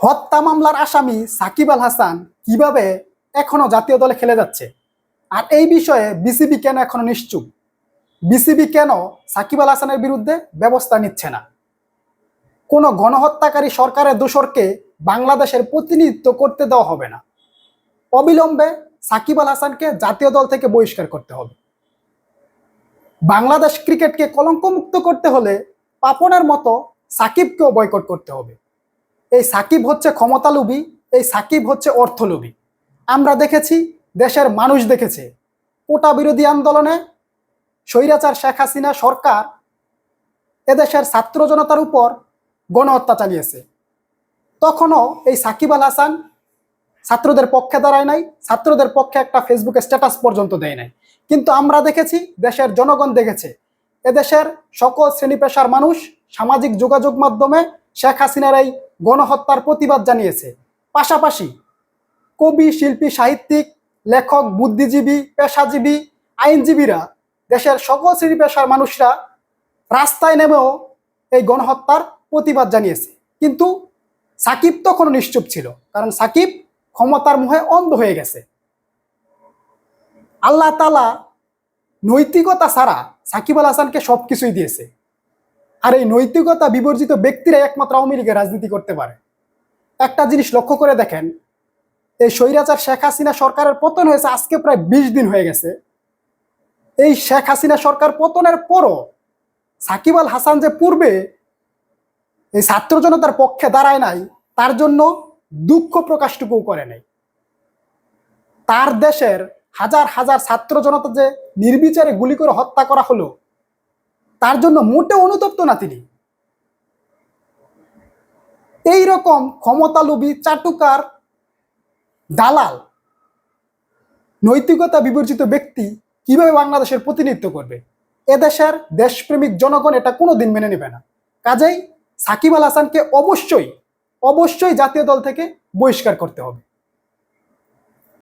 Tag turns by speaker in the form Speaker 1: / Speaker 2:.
Speaker 1: হত্যা মামলার আসামি সাকিব আল হাসান কীভাবে এখনও জাতীয় দলে খেলে যাচ্ছে? আর এই বিষয়ে বিসিবি কেন এখনও নিশ্চুপ? বিসিবি কেন সাকিব আল হাসানের বিরুদ্ধে ব্যবস্থা নিচ্ছে না? কোনো গণহত্যাকারী সরকারের দোসরকে বাংলাদেশের প্রতিনিধিত্ব করতে দেওয়া হবে না। অবিলম্বে সাকিব আল হাসানকে জাতীয় দল থেকে বহিষ্কার করতে হবে। বাংলাদেশ ক্রিকেটকে কলঙ্কমুক্ত করতে হলে পাপনের মতো সাকিবকেও বয়কট করতে হবে। এই সাকিব হচ্ছে ক্ষমতালোভী, এই সাকিব হচ্ছে অর্থলোভী। আমরা দেখেছি, দেশের মানুষ দেখেছে, কোটা বিরোধী আন্দোলনে স্বৈরাচার শেখ হাসিনা সরকার এদেশের ছাত্র জনতার উপর গণহত্যা চালিয়েছে। তখনও এই সাকিব আল হাসান ছাত্রদের পক্ষে দাঁড়ায় নাই, ছাত্রদের পক্ষে একটা ফেসবুকে স্ট্যাটাস পর্যন্ত দেয় নাই। কিন্তু আমরা দেখেছি, দেশের জনগণ দেখেছে, এদেশের সকল শ্রেণি পেশার মানুষ সামাজিক যোগাযোগ মাধ্যমে শেখ হাসিনার এই গণহত্যার প্রতিবাদ জানিয়েছে। পাশাপাশি কবি, শিল্পী, সাহিত্যিক, লেখক, বুদ্ধিজীবী, পেশাজীবী, আইনজীবীরা, দেশের সকল শ্রেণি পেশার মানুষরা রাস্তায় নেমেও এই গণহত্যার প্রতিবাদ জানিয়েছে। কিন্তু সাকিব তখন নিশ্চুপ ছিল, কারণ সাকিব ক্ষমতার মুহে অন্ধ হয়ে গেছে। আল্লাহ তালা নৈতিকতা ছাড়া সাকিব আল হাসানকে সব কিছুই দিয়েছে। আর এই নৈতিকতা বিবর্জিত ব্যক্তিরা একমাত্র আওয়ামী লীগের রাজনীতি করতে পারে। একটা জিনিস লক্ষ্য করে দেখেন, এই স্বৈরাচার শেখ হাসিনা সরকারের পতন হয়েছে আজকে প্রায় বিশ দিন হয়ে গেছে। এই শেখ হাসিনা সরকার পতনের পরও সাকিব আল হাসান যে পূর্বে এই ছাত্র জনতার পক্ষে দাঁড়ায় নাই, তার জন্য দুঃখ প্রকাশটুকুও করে নাই। তার দেশের হাজার হাজার ছাত্র জনতা যে নির্বিচারে গুলি করে হত্যা করা হলো তার জন্য মোটে অনুতপ্ত না তিনি। এই রকম ক্ষমতালোভী চাটুকার দালাল, নৈতিকতা বিবর্জিত ব্যক্তি কীভাবে বাংলাদেশের প্রতিনিধিত্ব করবে? এদেশের দেশপ্রেমিক জনগণ এটা কোনো দিন মেনে নেবে না। কাজেই সাকিব আল হাসানকে অবশ্যই অবশ্যই জাতীয় দল থেকে বহিষ্কার করতে হবে।